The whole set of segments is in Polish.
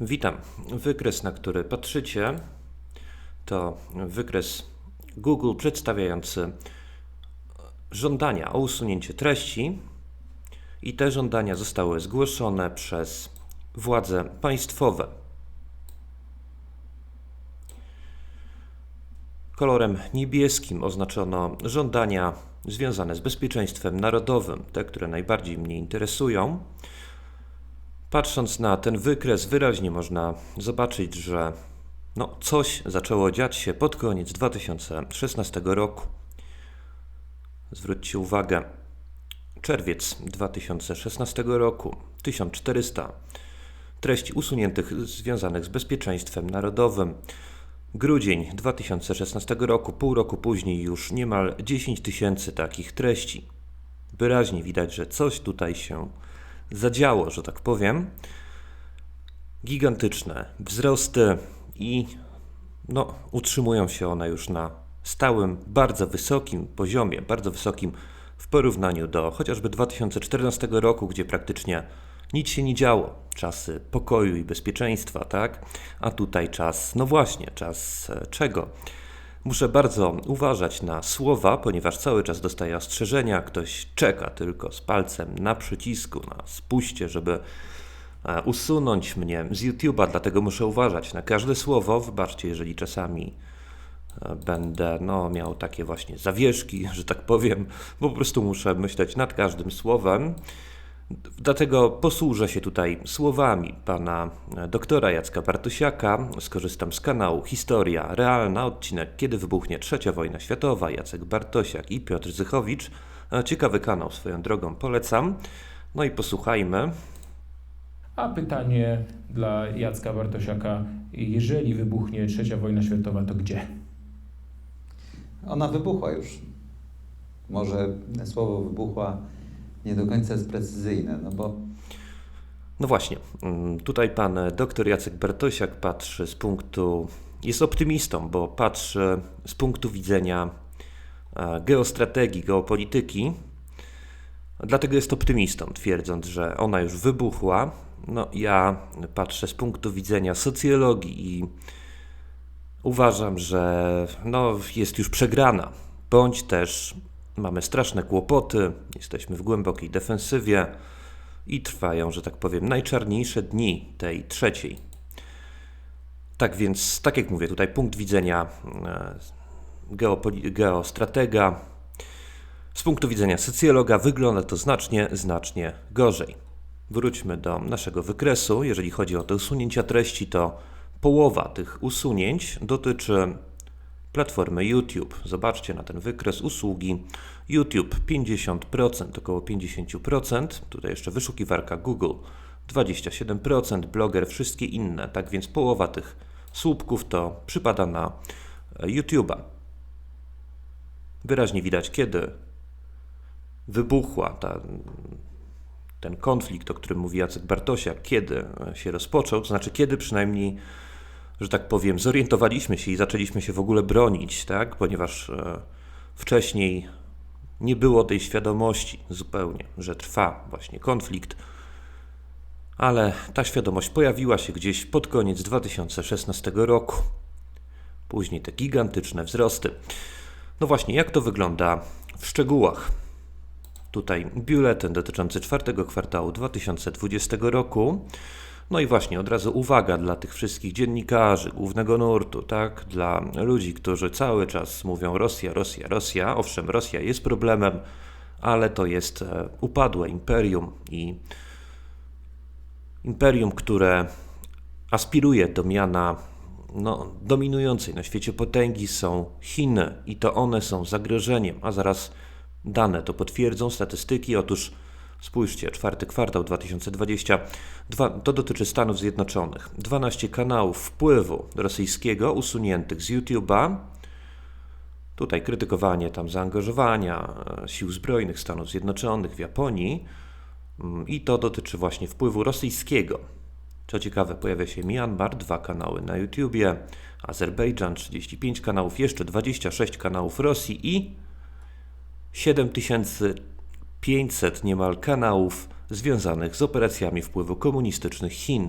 Witam. Wykres, na który patrzycie, to wykres Google przedstawiający żądania o usunięcie treści i te żądania zostały zgłoszone przez władze państwowe. Kolorem niebieskim oznaczono żądania związane z bezpieczeństwem narodowym, te, które najbardziej mnie interesują. Patrząc na ten wykres, wyraźnie można zobaczyć, że no, coś zaczęło dziać się pod koniec 2016 roku. Zwróćcie uwagę, czerwiec 2016 roku 1400 treści usuniętych związanych z bezpieczeństwem narodowym. Grudzień 2016 roku, pół roku później już niemal 10 tysięcy takich treści. Wyraźnie widać, że coś tutaj się zadziało, że tak powiem. Gigantyczne wzrosty i no, utrzymują się one już na stałym, bardzo wysokim poziomie, bardzo wysokim w porównaniu do chociażby 2014 roku, gdzie praktycznie nic się nie działo. Czasy pokoju i bezpieczeństwa, tak? A tutaj czas, no właśnie, czas e, czego? Muszę bardzo uważać na słowa, ponieważ cały czas dostaję ostrzeżenia. Ktoś czeka tylko z palcem na przycisku, na spuście, żeby e, usunąć mnie z YouTube'a, dlatego muszę uważać na każde słowo. Wybaczcie, jeżeli czasami e, będę no, miał takie właśnie zawieszki, że tak powiem, bo po prostu muszę myśleć nad każdym słowem. Dlatego posłużę się tutaj słowami pana doktora Jacka Bartosiaka. Skorzystam z kanału Historia Realna, odcinek Kiedy wybuchnie trzecia wojna światowa. Jacek Bartosiak i Piotr Zychowicz. Ciekawy kanał swoją drogą polecam. No i posłuchajmy. A pytanie dla Jacka Bartosiaka: jeżeli wybuchnie trzecia wojna światowa, to gdzie? Ona wybuchła już. Może słowo wybuchła nie do końca jest precyzyjne, no bo no właśnie, mm, tutaj pan doktor Jacek Bartosiak patrzy z punktu, jest optymistą, bo patrzy z punktu widzenia e, geostrategii, geopolityki. Dlatego jest optymistą, twierdząc, że ona już wybuchła. No, ja patrzę z punktu widzenia socjologii i uważam, że no, jest już przegrana, bądź też Mamy straszne kłopoty, jesteśmy w głębokiej defensywie i trwają, że tak powiem, najczarniejsze dni tej trzeciej. Tak więc, tak jak mówię, tutaj punkt widzenia e, geostratega, z punktu widzenia socjologa wygląda to znacznie, znacznie gorzej. Wróćmy do naszego wykresu. Jeżeli chodzi o te usunięcia treści, to połowa tych usunięć dotyczy platformy YouTube. Zobaczcie na ten wykres usługi YouTube 50%, około 50%. Tutaj jeszcze wyszukiwarka Google 27%, bloger, wszystkie inne. Tak więc połowa tych słupków to przypada na e, YouTube'a. Wyraźnie widać, kiedy wybuchła ta, ten konflikt, o którym mówi Jacek Bartosiak, kiedy się rozpoczął, to znaczy kiedy przynajmniej że tak powiem, zorientowaliśmy się i zaczęliśmy się w ogóle bronić, tak? ponieważ e, wcześniej nie było tej świadomości zupełnie, że trwa właśnie konflikt, ale ta świadomość pojawiła się gdzieś pod koniec 2016 roku. Później te gigantyczne wzrosty. No właśnie, jak to wygląda w szczegółach? Tutaj biuletyn dotyczący czwartego kwartału 2020 roku. No i właśnie od razu uwaga dla tych wszystkich dziennikarzy głównego nurtu, tak, dla ludzi, którzy cały czas mówią Rosja, Rosja, Rosja. Owszem, Rosja jest problemem, ale to jest e, upadłe imperium i imperium, które aspiruje do miana no, dominującej na świecie potęgi są Chiny i to one są zagrożeniem, a zaraz dane to potwierdzą, statystyki. Otóż Spójrzcie, czwarty kwartał 2020, to dotyczy Stanów Zjednoczonych. 12 kanałów wpływu rosyjskiego usuniętych z YouTube'a. Tutaj krytykowanie tam zaangażowania e, sił zbrojnych Stanów Zjednoczonych w Japonii. Mm, I to dotyczy właśnie wpływu rosyjskiego. Co ciekawe, pojawia się Myanmar, dwa kanały na YouTubie, Azerbejdżan 35 kanałów, jeszcze 26 kanałów Rosji i 7000 500 niemal kanałów związanych z operacjami wpływu komunistycznych Chin.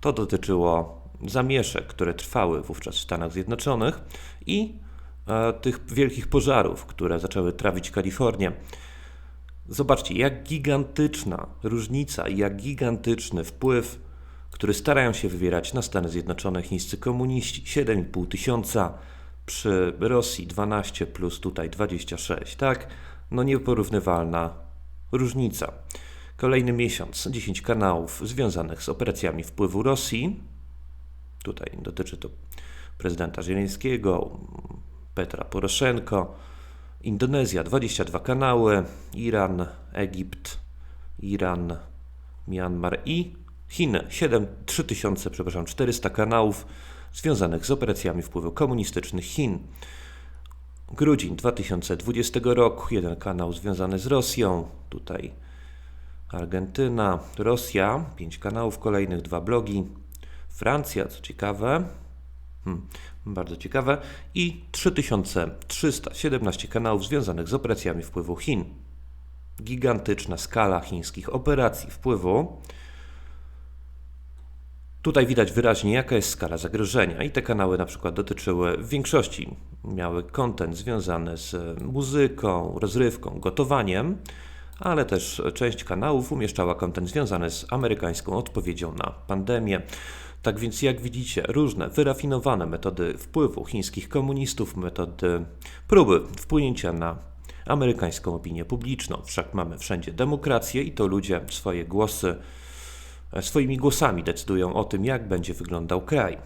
To dotyczyło zamieszek, które trwały wówczas w Stanach Zjednoczonych i e, tych wielkich pożarów, które zaczęły trawić Kalifornię. Zobaczcie, jak gigantyczna różnica jak gigantyczny wpływ, który starają się wywierać na Stany Zjednoczone chińscy komuniści. 7,5 tysiąca przy Rosji 12 plus tutaj 26, tak? No nieporównywalna różnica. Kolejny miesiąc, 10 kanałów związanych z operacjami wpływu Rosji. Tutaj dotyczy to prezydenta Zieleńskiego, Petra Poroszenko, Indonezja 22 kanały, Iran, Egipt, Iran, Myanmar i Chiny 7, 3000, przepraszam, 400 kanałów związanych z operacjami wpływu komunistycznych Chin. Grudzień 2020 roku, jeden kanał związany z Rosją, tutaj Argentyna, Rosja, pięć kanałów kolejnych, dwa blogi, Francja, co ciekawe, hmm, bardzo ciekawe, i 3317 kanałów związanych z operacjami wpływu Chin. Gigantyczna skala chińskich operacji wpływu. Tutaj widać wyraźnie, jaka jest skala zagrożenia, i te kanały na przykład dotyczyły w większości, miały kontent związany z muzyką, rozrywką, gotowaniem, ale też część kanałów umieszczała kontent związany z amerykańską odpowiedzią na pandemię. Tak więc, jak widzicie, różne wyrafinowane metody wpływu chińskich komunistów, metody próby wpłynięcia na amerykańską opinię publiczną. Wszak mamy wszędzie demokrację i to ludzie swoje głosy, swoimi głosami decydują o tym, jak będzie wyglądał kraj.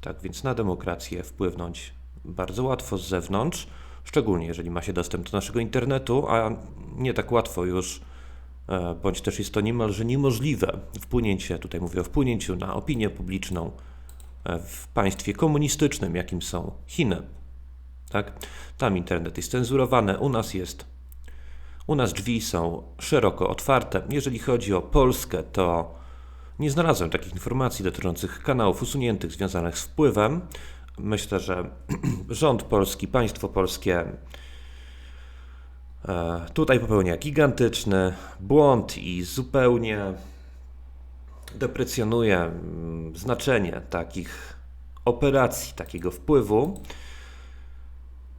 Tak więc na demokrację wpłynąć bardzo łatwo z zewnątrz, szczególnie jeżeli ma się dostęp do naszego internetu, a nie tak łatwo już E, bądź też jest to niemalże niemożliwe wpłynięcie, tutaj mówię o wpłynięciu na opinię publiczną e, w państwie komunistycznym, jakim są Chiny. Tak? Tam internet jest cenzurowany, u nas jest. U nas drzwi są szeroko otwarte. Jeżeli chodzi o Polskę, to nie znalazłem takich informacji dotyczących kanałów usuniętych związanych z wpływem. Myślę, że rząd polski, państwo polskie E, tutaj popełnia gigantyczny błąd i zupełnie deprecjonuje mm, znaczenie takich operacji, takiego wpływu,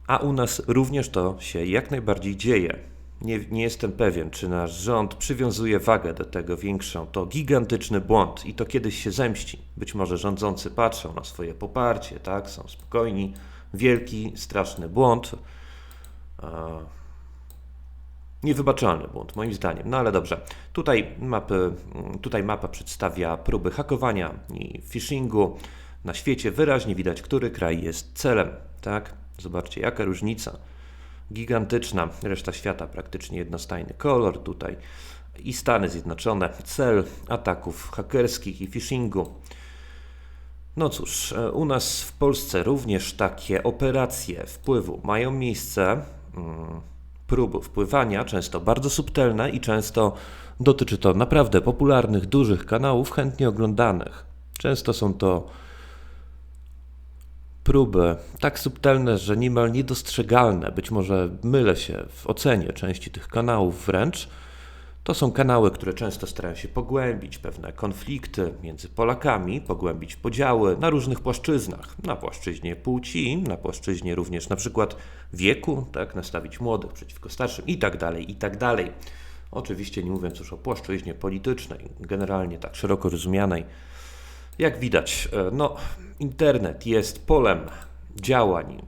a u nas również to się jak najbardziej dzieje. Nie, nie, jestem pewien, czy nasz rząd przywiązuje wagę do tego większą. To gigantyczny błąd i to kiedyś się zemści. Być może rządzący patrzą na swoje poparcie, tak, są spokojni. Wielki, straszny błąd. Niewybaczalny błąd, moim zdaniem. No ale dobrze. Tutaj, mapy, tutaj mapa przedstawia próby hakowania i phishingu. Na świecie wyraźnie widać, który kraj jest celem. Tak? Zobaczcie, jaka różnica. Gigantyczna. Reszta świata praktycznie jednostajny kolor. Tutaj i Stany Zjednoczone. Cel ataków hakerskich i phishingu. No cóż, u nas w Polsce również takie operacje wpływu mają miejsce. Hmm prób wpływania, często bardzo subtelne i często dotyczy to naprawdę popularnych, dużych kanałów, chętnie oglądanych. Często są to próby tak subtelne, że niemal niedostrzegalne, być może mylę się w ocenie części tych kanałów wręcz, to są kanały, które często starają się pogłębić pewne konflikty między Polakami, pogłębić podziały na różnych płaszczyznach. Na płaszczyźnie płci, na płaszczyźnie również na przykład wieku, tak, nastawić młodych przeciwko starszym i tak dalej, i tak dalej. Oczywiście nie mówiąc już o płaszczyźnie politycznej, generalnie tak szeroko rozumianej. Jak widać, e, no, internet jest polem działań,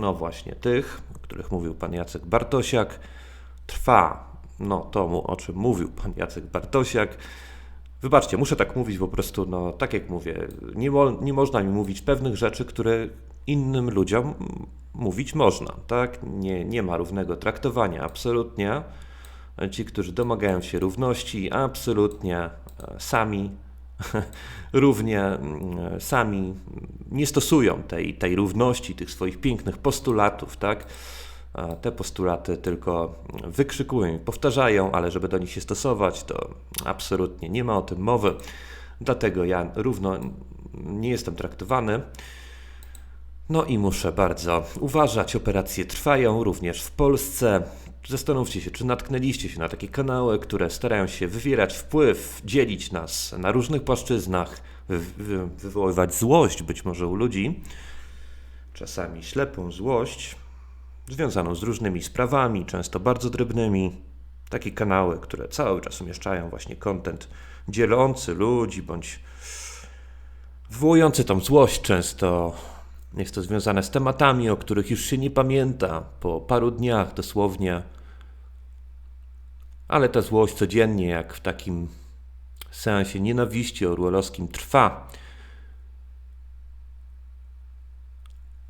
no właśnie tych, o których mówił pan Jacek Bartosiak. Trwa no, tomu, o czym mówił pan Jacek Bartosiak. Wybaczcie, muszę tak mówić po prostu, no tak jak mówię, nie, mo nie można mi mówić pewnych rzeczy, które innym ludziom mówić można, tak? Nie, nie ma równego traktowania, absolutnie. Ci, którzy domagają się równości, absolutnie e, sami równie mm, sami nie stosują tej, tej równości, tych swoich pięknych postulatów, tak? te postulaty tylko wykrzykują i powtarzają, ale żeby do nich się stosować, to absolutnie nie ma o tym mowy. Dlatego ja równo nie jestem traktowany. No i muszę bardzo uważać. Operacje trwają również w Polsce. Zastanówcie się, czy natknęliście się na takie kanały, które starają się wywierać wpływ, dzielić nas na różnych płaszczyznach, wy- wy- wywoływać złość być może u ludzi, czasami ślepą złość, związaną z różnymi sprawami, często bardzo drobnymi. Takie kanały, które cały czas umieszczają właśnie content dzielący ludzi bądź wywołujący tą złość często. Jest to związane z tematami, o których już się nie pamięta po paru dniach dosłownie. Ale ta złość codziennie, jak w takim seansie nienawiści orwellowskim, trwa.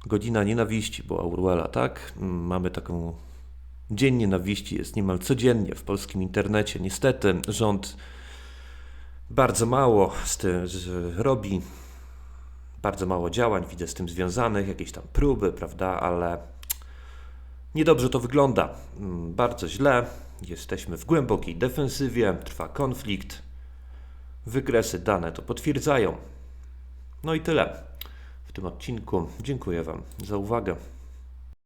Godzina nienawiści była Orwella, tak? Mamy taką. Dzień nienawiści jest niemal codziennie w polskim internecie. Niestety rząd bardzo mało z tym robi, bardzo mało działań widzę z tym związanych, jakieś tam próby, prawda, ale niedobrze to wygląda. Mm, Bardzo źle. Jesteśmy w głębokiej defensywie, trwa konflikt. Wykresy dane to potwierdzają. No i tyle w tym odcinku. Dziękuję Wam za uwagę.